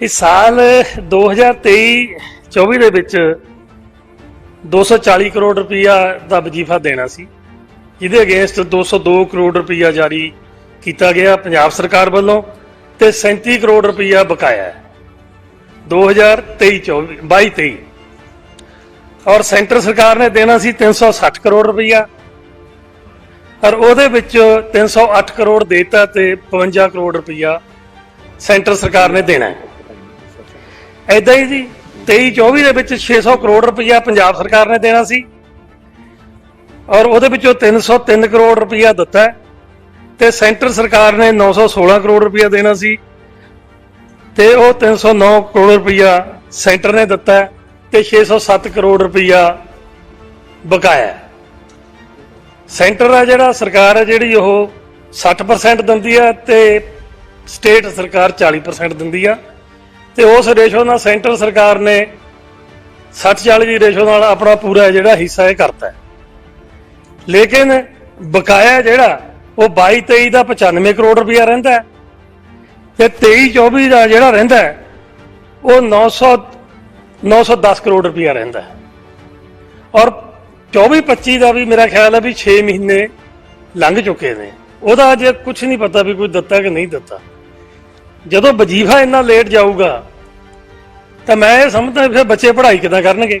ਇਸ ਸਾਲ 2023 24 ਦੇ ਵਿੱਚ 240 ਕਰੋੜ ਰੁਪਇਆ ਦਾ ਵਜੀਫਾ ਦੇਣਾ ਸੀ, ਜਿਹਦੇ ਅਗੇਂਸਟ 202 ਕਰੋੜ ਰੁਪਇਆ ਜਾਰੀ ਕੀਤਾ ਗਿਆ ਪੰਜਾਬ ਸਰਕਾਰ ਵੱਲੋਂ ਤੇ 37 ਕਰੋੜ ਰੁਪਇਆ ਬਕਾਇਆ ਹੈ। 2023 24 22 23 ਔਰ ਸੈਂਟਰ ਸਰਕਾਰ ਨੇ ਦੇਣਾ ਸੀ 360 ਕਰੋੜ ਰੁਪਇਆ ਔਰ ਉਹਦੇ ਵਿੱਚ 308 ਕਰੋੜ ਦੇਤਾ ਤੇ 52 ਕਰੋੜ ਰੁਪਇਆ ਸੈਂਟਰ ਸਰਕਾਰ ਨੇ ਦੇਣਾ ਹੈ। ਐਦਾਂ ਹੀ ਜੀ 23 24 ਦੇ ਵਿੱਚ 600 ਕਰੋੜ ਰੁਪਇਆ ਪੰਜਾਬ ਸਰਕਾਰ ਨੇ ਦੇਣਾ ਸੀ ਔਰ ਉਹਦੇ ਵਿੱਚੋਂ 303 ਕਰੋੜ ਰੁਪਇਆ ਦਿੱਤਾ ਹੈ ਤੇ ਸੈਂਟਰ ਸਰਕਾਰ ਨੇ 916 ਕਰੋੜ ਰੁਪਇਆ ਦੇਣਾ ਸੀ ਤੇ ਉਹ 309 ਕਰੋੜ ਰੁਪਇਆ ਸੈਂਟਰ ਨੇ ਦਿੱਤਾ ਹੈ ਤੇ 607 ਕਰੋੜ ਰੁਪਇਆ ਬਕਾਇਆ ਸੈਂਟਰ ਆ ਜਿਹੜਾ, ਸਰਕਾਰ ਹੈ ਜਿਹੜੀ ਉਹ 60% ਦਿੰਦੀ ਆ ਤੇ ਸਟੇਟ ਸਰਕਾਰ 40% ਦਿੰਦੀ ਆ। ਤੇ ਉਸ ਰੇਸ਼ੋ ਨਾਲ ਸੈਂਟਰ ਸਰਕਾਰ ਨੇ 60-40 ਦੀ ਰੇਸ਼ੋ ਨਾਲ ਆਪਣਾ ਪੂਰਾ ਜਿਹੜਾ ਹਿੱਸਾ ਇਹ ਕਰਤਾ ਲੇਕਿਨ ਬਕਾਇਆ ਜਿਹੜਾ, ਉਹ 22-23 ਦਾ 95 ਕਰੋੜ ਰੁਪਇਆ ਰਹਿੰਦਾ ਹੈ ਤੇ 23-24 ਦਾ ਜਿਹੜਾ ਰਹਿੰਦਾ ਹੈ, ਉਹ 900 910 ਕਰੋੜ ਰੁਪਇਆ ਰਹਿੰਦਾ ਔਰ 24-25 ਦਾ ਵੀ ਮੇਰਾ ਖਿਆਲ ਹੈ ਵੀ 6 ਮਹੀਨੇ ਲੰਘ ਚੁੱਕੇ ਨੇ। ਉਹਦਾ ਅਜੇ ਕੁਝ ਨਹੀਂ ਪਤਾ ਵੀ ਕੋਈ ਦਿੱਤਾ ਕਿ ਨਹੀਂ ਦਿੱਤਾ। ਜਦੋਂ ਵਜੀਫਾ ਇੰਨਾ ਲੇਟ ਜਾਊਗਾ ਤਾਂ ਮੈਂ ਇਹ ਸਮਝਦਾ ਫਿਰ ਬੱਚੇ ਪੜ੍ਹਾਈ ਕਿਦਾਂ ਕਰਨਗੇ?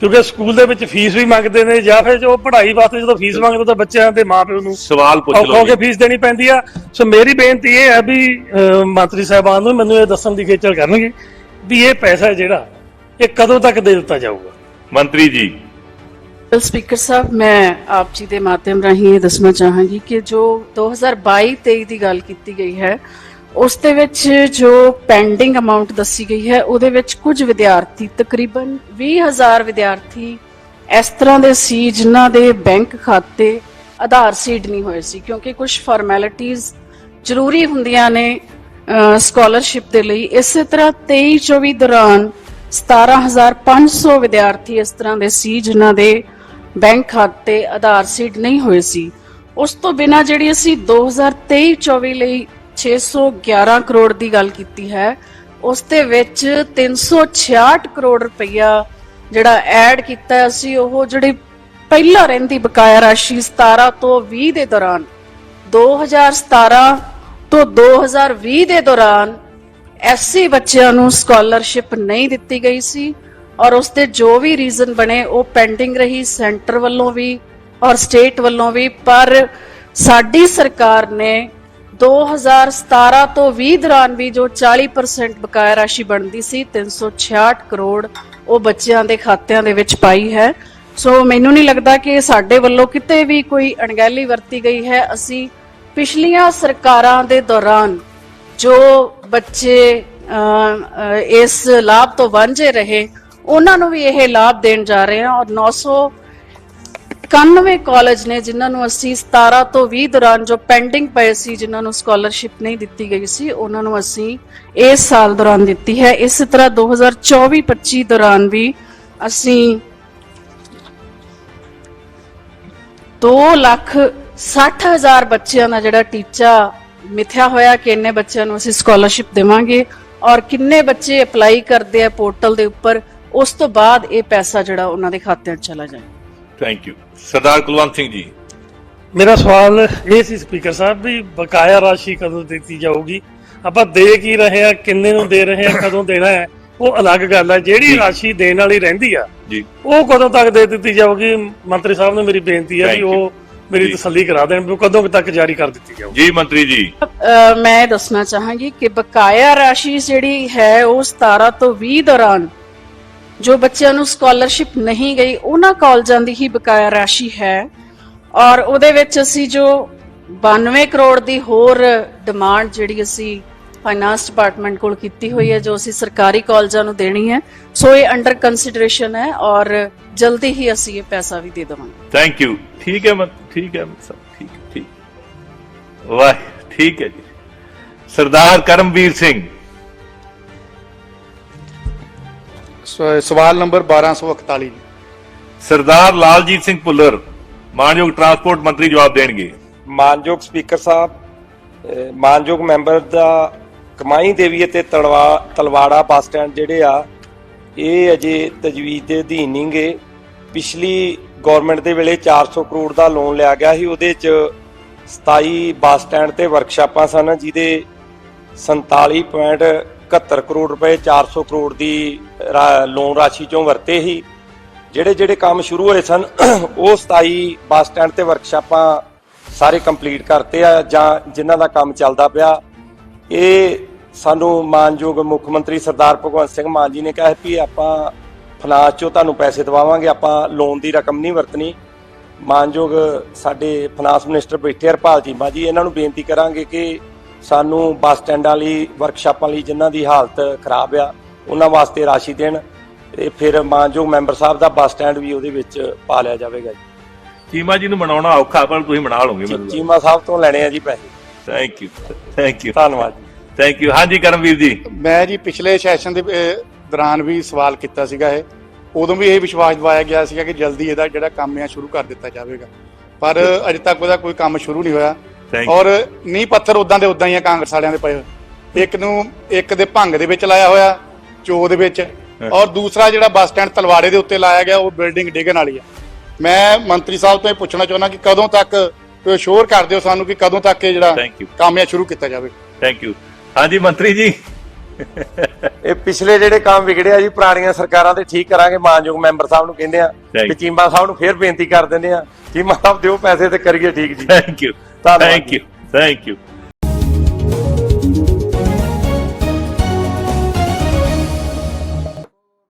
ਕਿਉਂਕਿ ਸਕੂਲ ਦੇ ਵਿੱਚ ਫੀਸ ਵੀ ਮੰਗਦੇ ਨੇ ਜਾਂ ਫਿਰ ਜੋ ਪੜ੍ਹਾਈ ਵਾਸਤੇ ਜਦੋਂ ਫੀਸ ਮੰਗਦੇ ਤਾਂ ਬੱਚਿਆਂ ਦੇ ਮਾਪਿਓ ਨੂੰ ਸਵਾਲ ਪੁੱਛ ਔਖਾ ਹੋ ਲਓ ਕੇ ਫੀਸ ਦੇਣੀ ਪੈਂਦੀ ਆ। ਸੋ ਮੇਰੀ ਬੇਨਤੀ ਇਹ ਹੈ ਵੀ ਅਹ, ਮੰਤਰੀ ਸਾਹਿਬਾਨ ਨੂੰ ਮੈਨੂੰ ਇਹ ਦੱਸਣ ਦੀ ਖੇਚਲ ਕਰਨਗੇ ਵੀ ਇਹ ਪੈਸਾ ਜਿਹੜਾ ਇਹ ਕਦੋਂ ਤੱਕ ਦੇ ਦਿੱਤਾ ਜਾਊਗਾ? ਮੰਤਰੀ ਜੀ ਸਪੀਕਰ ਸਾਹਿਬ, ਮੈਂ ਆਪ ਜੀ ਦੇ ਮਾਧਿਅਮ ਰਾਹੀਂ ਇਹ ਦੱਸਣਾ ਚਾਹਾਂਗੀ ਕਿ ਜੋ 2022-23 ਦੀ ਗੱਲ ਕੀਤੀ ਗਈ ਹੈ, ਉਸ ਦੇ ਵਿੱਚ ਜੋ ਪੈਂਡਿੰਗ ਅਮਾਉਂਟ ਦੱਸੀ ਗਈ ਹੈ, ਉਹਦੇ ਵਿੱਚ ਕੁਝ ਵਿਦਿਆਰਥੀ, ਤਕਰੀਬਨ 20000 ਵਿਦਿਆਰਥੀ ਇਸ ਤਰ੍ਹਾਂ ਦੇ ਸੀ ਜਿਨ੍ਹਾਂ ਦੇ ਬੈਂਕ ਖਾਤੇ ਆਧਾਰ ਸੀਡ ਨਹੀਂ ਹੋਏ ਸੀ, ਕਿਉਂਕਿ ਕੁਝ ਫਾਰਮੈਲਿਟੀਆਂ ਜ਼ਰੂਰੀ ਹੁੰਦੀਆਂ ਨੇ ਸਕਾਲਰਸ਼ਿਪ ਦੇ ਲਈ। ਇਸੇ ਤਰ੍ਹਾਂ 23-24 ਦੌਰਾਨ 17500 ਵਿਦਿਆਰਥੀ ਇਸ ਤਰ੍ਹਾਂ ਦੇ ਸੀ ਜਿਨ੍ਹਾਂ ਦੇ ਬੈਂਕ ਖਾਤੇ ਆਧਾਰ ਸੀਟ ਨਹੀਂ ਹੋਏ ਸੀ। ਉਸ ਤੋਂ ਬਿਨਾ ਜਿਹੜੀ ਅਸੀਂ 2023-24 ਲਈ 611 ਕਰੋੜ ਦੀ ਗੱਲ ਕੀਤੀ ਹੈ, ਉਸ ਦੇ ਵਿੱਚ 366 ਕਰੋੜ ਰੁਪਈਆ ਜਿਹੜਾ ਐਡ ਕੀਤਾ ਹੈ ਅਸੀਂ, ਉਹ ਜਿਹੜੀ ਪਹਿਲਾਂ ਰਹਿੰਦੀ ਬਕਾਇਆ ਰਾਸ਼ੀ 17 ਤੋਂ 20 ਦੇ ਦੌਰਾਨ 2017 ਤੋਂ 2020 ਦੇ ਦੌਰਾਨ ਐਸਸੀ ਬੱਚਿਆਂ ਨੂੰ ਸਕਾਲਰਸ਼ਿਪ ਨਹੀਂ ਦਿੱਤੀ ਗਈ ਸੀ। ਔਰ ਉਸ ਦੇ ਜੋ ਵੀ ਰੀਜ਼ਨ ਬਣੇ, ਉਹ ਪੈਂਡਿੰਗ ਰਹੀ ਸੈਂਟਰ ਵੱਲੋਂ ਵੀ ਔਰ ਸਟੇਟ ਵੱਲੋਂ ਵੀ। ਪਰ ਸਾਡੀ ਸਰਕਾਰ ਨੇ 2017 ਤੋਂ 20 ਦੌਰਾਨ ਵੀ ਜੋ 40% ਬਕਾਇਆ ਰਾਸ਼ੀ ਬਣਦੀ ਸੀ 366 ਕਰੋੜ ਉਹ ਬੱਚਿਆਂ ਦੇ ਖਾਤਿਆਂ ਦੇ ਵਿੱਚ ਪਾਈ ਹੈ। ਸੋ ਮੈਨੂੰ ਨਹੀਂ ਲੱਗਦਾ ਕਿ ਸਾਡੇ ਵੱਲੋਂ ਕਿਤੇ ਵੀ ਕੋਈ ਅਣਗਹਿਲੀ ਵਰਤੀ ਗਈ ਹੈ। ਅਸੀਂ ਪਿਛਲੀਆਂ ਸਰਕਾਰਾਂ ਦੇ ਦੌਰਾਨ ਜੋ ਬੱਚੇ ਇਸ ਲਾਭ ਤੋਂ ਵਾਂਝੇ ਰਹੇ ਉਹਨਾਂ ਨੂੰ ਵੀ ਇਹ ਲਾਭ ਦੇਣ ਜਾ ਰਹੇ ਹਾਂ ਔਰ 991 ਕਾਲਜ ਨੇ ਜਿਨ੍ਹਾਂ ਨੂੰ ਅਸੀਂ 17 ਤੋਂ 20 ਦੌਰਾਨ ਜੋ ਪੈਂਡਿੰਗ ਪਏ ਸੀ, ਜਿਨ੍ਹਾਂ ਨੂੰ ਸਕਾਲਰਸ਼ਿਪ ਨਹੀਂ ਦਿੱਤੀ ਗਈ ਸੀ, ਉਹਨਾਂ ਨੂੰ ਅਸੀਂ ਇਸ ਸਾਲ ਦੌਰਾਨ ਦਿੱਤੀ ਹੈ। ਇਸੇ ਤਰ੍ਹਾਂ 2024-25 ਦੌਰਾਨ ਵੀ ਅਸੀਂ 2 ਲੱਖ 60 ਹਜ਼ਾਰ ਬੱਚਿਆਂ ਦਾ ਜਿਹੜਾ ਟੀਚਾ ਮਿਥਿਆ ਹੋਇਆ ਕਿ ਇੰਨੇ ਬੱਚਿਆਂ ਨੂੰ ਅਸੀਂ ਸਕਾਲਰਸ਼ਿਪ ਦੇਵਾਂਗੇ ਔਰ ਕਿੰਨੇ ਬੱਚੇ ਅਪਲਾਈ ਕਰਦੇ ਆ ਪੋਰਟਲ ਦੇ ਉੱਪਰ ਉਸ ਤੋਂ ਬਾਅਦ ਇਹ ਪੈਸਾ ਜਿਹੜਾ ਉਹਨਾਂ ਦੇ ਖਾਤਿਆਂ 'ਚ ਚਲਾ ਜਾਏ ਥੈਂਕ ਯੂ ਸਰਦਾਰ ਕੁਲਵੰਤ ਸਿੰਘ ਜੀ। ਮੇਰਾ ਸਵਾਲ ਇਹ ਸੀ ਸਪੀਕਰ ਸਾਹਿਬ ਵੀ ਬਕਾਇਆ ਰਾਸ਼ੀ ਕਦੋਂ ਦਿੱਤੀ ਜਾਊਗੀ? ਆਪਾਂ ਦੇ ਕੀ ਰਹੇ ਆ ਕਿੰਨੇ ਨੂੰ ਦੇ ਰਹੇ ਆ ਕਦੋਂ ਦੇਣਾ ਹੈ? ਉਹ ਅਲੱਗ ਗੱਲ ਹੈ ਜਿਹੜੀ ਰਾਸ਼ੀ ਦੇਣ ਵਾਲੀ ਰਹਿੰਦੀ ਆ ਜੀ। ਉਹ ਕਦੋਂ ਤੱਕ ਦੇ ਦਿੱਤੀ ਜਾਊਗੀ? ਮੰਤਰੀ ਸਾਹਿਬ ਨੂੰ ਮੇਰੀ ਬੇਨਤੀ ਹੈ ਵੀ you. ਉਹ ਮੇਰੀ ਜੀ। ਤਸੱਲੀ ਕਰਾ ਦੇਣ ਵੀ ਉਹ ਕਦੋਂ ਤੱਕ ਜਾਰੀ ਕਰ ਦਿੱਤੀ ਜਾਊਗੀ। ਜੀ ਮੰਤਰੀ ਜੀ। ਅ, ਮੈਂ ਦੱਸਣਾ ਚਾਹਾਂਗੀ ਕਿ ਬਕਾਇਆ ਰਾਸ਼ੀ ਜਿਹੜੀ ਹੈ ਉਹ 17 ਤੋਂ 20 ਦੌਰਾਨ ਜੋ ਬੱਚਿਆਂ ਨੂੰ ਸਕਾਲਰਸ਼ਿਪ ਨਹੀਂ ਗਈ ਉਹਨਾਂ ਕਾਲਜਾਂ ਦੀ ਹੀ ਬਕਾਇਆ ਰਾਸ਼ੀ ਹੈ। ਔਰ ਉਹਦੇ ਵਿੱਚ ਅਸੀਂ ਜੋ 92 ਕਰੋੜ ਦੀ ਹੋਰ ਡਿਮਾਂਡ ਜਿਹੜੀ ਅਸੀਂ ਫਾਈਨਾਂਸ ਡਿਪਾਰਟਮੈਂਟ ਕੋਲ ਕੀਤੀ ਹੋਈ ਹੈ ਜੋ ਅਸੀਂ ਸਰਕਾਰੀ ਕਾਲਜਾਂ ਨੂੰ ਦੇਣੀ ਹੈ ਸੋ ਇਹ ਅੰਡਰ ਕੰਸੀਡਰੇਸ਼ਨ ਹੈ ਔਰ ਜਲਦੀ ਹੀ ਅਸੀਂ ਇਹ ਪੈਸਾ ਵੀ ਦੇ ਦੇਵਾਂਗੇ। ਥੈਂਕ ਯੂ ਠੀਕ ਹੈ ਮਤ ਠੀਕ ਹੈ ਸਭ ਠੀਕ ਹੈ, ਠੀਕ। ਵਾਹ ਠੀਕ ਹੈ ਜੀ। ਸਰਦਾਰ ਕਰਮਵੀਰ ਸਿੰਘ। ਸ- ਸਵਾਲ ਨੰਬਰ 1241 ਸਰਦਾਰ ਲਾਲਜੀਤ ਸਿੰਘ ਭੁੱਲਰ ਮਾਨਯੋਗ ਟਰਾਂਸਪੋਰਟ ਮੰਤਰੀ ਜਵਾਬ ਦੇਣਗੇ। ਮਾਨਯੋਗ ਸਪੀਕਰ ਸਾਹਿਬ ਅਹ ਮਾਨਯੋਗ ਮੈਂਬਰ ਦਾ ਕਮਾਈ ਦੇਵੀ ਅਤੇ ਤਲਵਾ ਤਲਵਾੜਾ ਬੱਸ ਸਟੈਂਡ ਜਿਹੜੇ ਆ ਇਹ ਅਜੇ ਤਜਵੀਜ਼ ਦੇ ਅਧੀਨ ਨਹੀਂਗੇ। ਪਿਛਲੀ ਗਵਰਨਮੈਂਟ ਦੇ ਵੇਲੇ 400 ਕਰੋੜ ਦਾ ਲੋਨ ਲਿਆ ਗਿਆ ਸੀ ਉਹਦੇ ਚ 27 ਬੱਸ ਸਟੈਂਡ ਤੇ ਵਰਕਸ਼ਾਪਾਂ ਸਨ ਜਿਹਦੇ 47.71 ਕਰੋੜ ਰੁਪਏ 400 ਕਰੋੜ ਦੀ ਰਾ- ਲੋਨ ਰਾਸ਼ੀ ਚੋਂ ਵਰਤੇ ਹੀ ਜਿਹੜੇ ਜਿਹੜੇ ਕੰਮ ਸ਼ੁਰੂ ਹੋਏ ਸਨ, ਉਹ 27 ਬੱਸ ਸਟੈਂਡ ਤੇ ਵਰਕਸ਼ਾਪਾਂ ਸਾਰੇ ਕੰਪਲੀਟ ਕਰਤੇ ਆ, ਜਾਂ ਜਿਨ੍ਹਾਂ ਦਾ ਕੰਮ ਚੱਲਦਾ ਪਿਆ। ਇਹ ਸਾਨੂੰ ਮਾਨਯੋਗ ਮੁੱਖ ਮੰਤਰੀ ਸਰਦਾਰ ਭਗਵੰਤ ਸਿੰਘ ਮਾਨ ਜੀ ਨੇ ਕਿਹਾ ਸੀ ਵੀ ਆਪਾਂ ਫਨਾਸ ਚੋਂ ਤੁਹਾਨੂੰ ਪੈਸੇ ਦਵਾਵਾਂਗੇ, ਆਪਾਂ ਲੋਨ ਦੀ ਰਕਮ ਨਹੀਂ ਵਰਤਣੀ। ਮਾਨਯੋਗ ਸਾਡੇ ਫਾਈਨਾਂਸ ਮਿਨਿਸਟਰ ਬੈਠੇ ਹਰਪਾਲ ਚੀਮਾ ਜੀ, ਇਹਨਾਂ ਨੂੰ ਬੇਨਤੀ ਕਰਾਂਗੇ ਕਿ ਸਾਨੂੰ ਬੱਸ ਸਟੈਂਡਾਂ ਲਈ ਵਰਕਸ਼ਾਪਾਂ ਲਈ ਜਿਨ੍ਹਾਂ ਦੀ ਹਾਲਤ ਖਰਾਬ ਆ ਉਹਨਾਂ ਵਾਸਤੇ ਰਾਸ਼ੀ ਦੇਣ ਤੇ ਫਿਰ ਮਾਨਯੋਗ ਮੈਂਬਰ ਸਾਹਿਬ ਦਾ ਬੱਸ ਸਟੈਂਡ ਵੀ ਉਹਦੇ ਵਿੱਚ ਪਾ ਲਿਆ ਜਾਵੇਗਾ ਜੀ। ਚੀਮਾ ਜੀ ਨੂੰ ਮਨਾਉਣਾ ਔਖਾ ਪਰ ਤੁਸੀਂ ਮਨਾ ਲਓਗੇ ਮਤਲਬ ਚੀਮਾ ਸਾਹਿਬ ਤੋਂ ਲੈਣੇ ਆ ਜੀ ਪੈਸੇ। ਥੈਂਕ ਯੂ ਥੈਂਕ ਯੂ ਧੰਨਵਾਦ ਜੀ। ਥੈਂਕ ਯੂ ਹਾਂਜੀ ਕਰਮਵੀਰ ਜੀ। ਮੈਂ ਜੀ ਪਿਛਲੇ ਸੈਸ਼ਨ ਦੇ ਦੌਰਾਨ ਵੀ ਸਵਾਲ ਕੀਤਾ ਸੀਗਾ ਇਹ। ਉਦੋਂ ਵੀ ਇਹ ਵਿਸ਼ਵਾਸ ਦਿਵਾਇਆ ਗਿਆ ਸੀਗਾ ਕਿ ਜਲਦੀ ਇਹਦਾ ਜਿਹੜਾ ਕੰਮ ਆ ਸ਼ੁਰੂ ਕਰ ਦਿੱਤਾ ਜਾਵੇਗਾ। ਪਰ ਅਜੇ ਤੱਕ ਉਹਦਾ ਕੋਈ ਕੰਮ ਸ਼ੁਰੂ ਨਹੀਂ ਹੋਇਆ। Thank you. ਔਰ ਨੀਂਹ ਪੱਥਰ ਉਦਾਂ ਦੇ ਉਦਾਂ ਹੀ ਆ ਕਾਂਗਰਸ ਵਾਲਿਆਂ ਦੇ ਪਏ ਹੋਏ। ਇੱਕ ਨੂੰ ਇੱਕ ਦੇ ਭੰਗ ਦੇ ਵਿੱਚ ਲਾਇਆ ਹੋਇਆ ਚੋ ਦੇ ਵਿੱਚ। ਔਰ ਦੂਸਰਾ ਜਿਹੜਾ ਬੱਸ ਸਟੈਂਡ ਤਲਵਾੜੇ ਦੇ ਉੱਤੇ ਲਾਇਆ ਗਿਆ ਉਹ ਬਿਲਡਿੰਗ ਡਿੱਗਣ ਵਾਲੀ ਆ। ਮੈਂ ਮੰਤਰੀ ਸਾਹਿਬ ਤੋਂ ਇਹ ਪੁੱਛਣਾ ਚਾਹੁੰਦਾ ਕਿ ਕਦੋਂ ਤੱਕ ਕੋਈ ਸ਼ੋਰ ਕਰ ਦਿਓ ਸਾਨੂੰ ਕਿ ਕਦੋਂ ਤੱਕ ਇਹ ਜਿਹੜਾ Thank you. ਕੰਮ ਆ ਸ਼ੁਰੂ ਕੀਤਾ ਜਾਵੇ? ਥੈਂਕ ਯੂ ਹਾਂਜੀ ਮੰਤਰੀ ਜੀ। ਇਹ ਪਿਛਲੇ ਜਿਹੜੇ ਕੰਮ ਵਿਗੜਿਆ ਜੀ ਪੁਰਾਣੀਆਂ ਸਰਕਾਰਾਂ ਦੇ ਠੀਕ ਕਰਾਂਗੇ ਮਾਨਯੋਗ ਮੈਂਬਰ ਸਾਹਿਬ ਨੂੰ ਕਹਿੰਦੇ ਆ ਤੇ ਚੀਮਾ ਸਾਹਿਬ ਨੂੰ ਫੇਰ ਬੇਨਤੀ ਕਰ ਦਿੰਦੇ ਆ ਚੀਮਾ ਸਾਹਿਬ ਦਿਓ ਪੈਸੇ ਤੇ ਕਰੀਏ ਠੀਕ ਜੀ। ਥੈਂਕ ਯੂ ਧੰਨਵਾਦ ਥੈਂਕ ਯੂ ਥੈਂਕ ਯੂ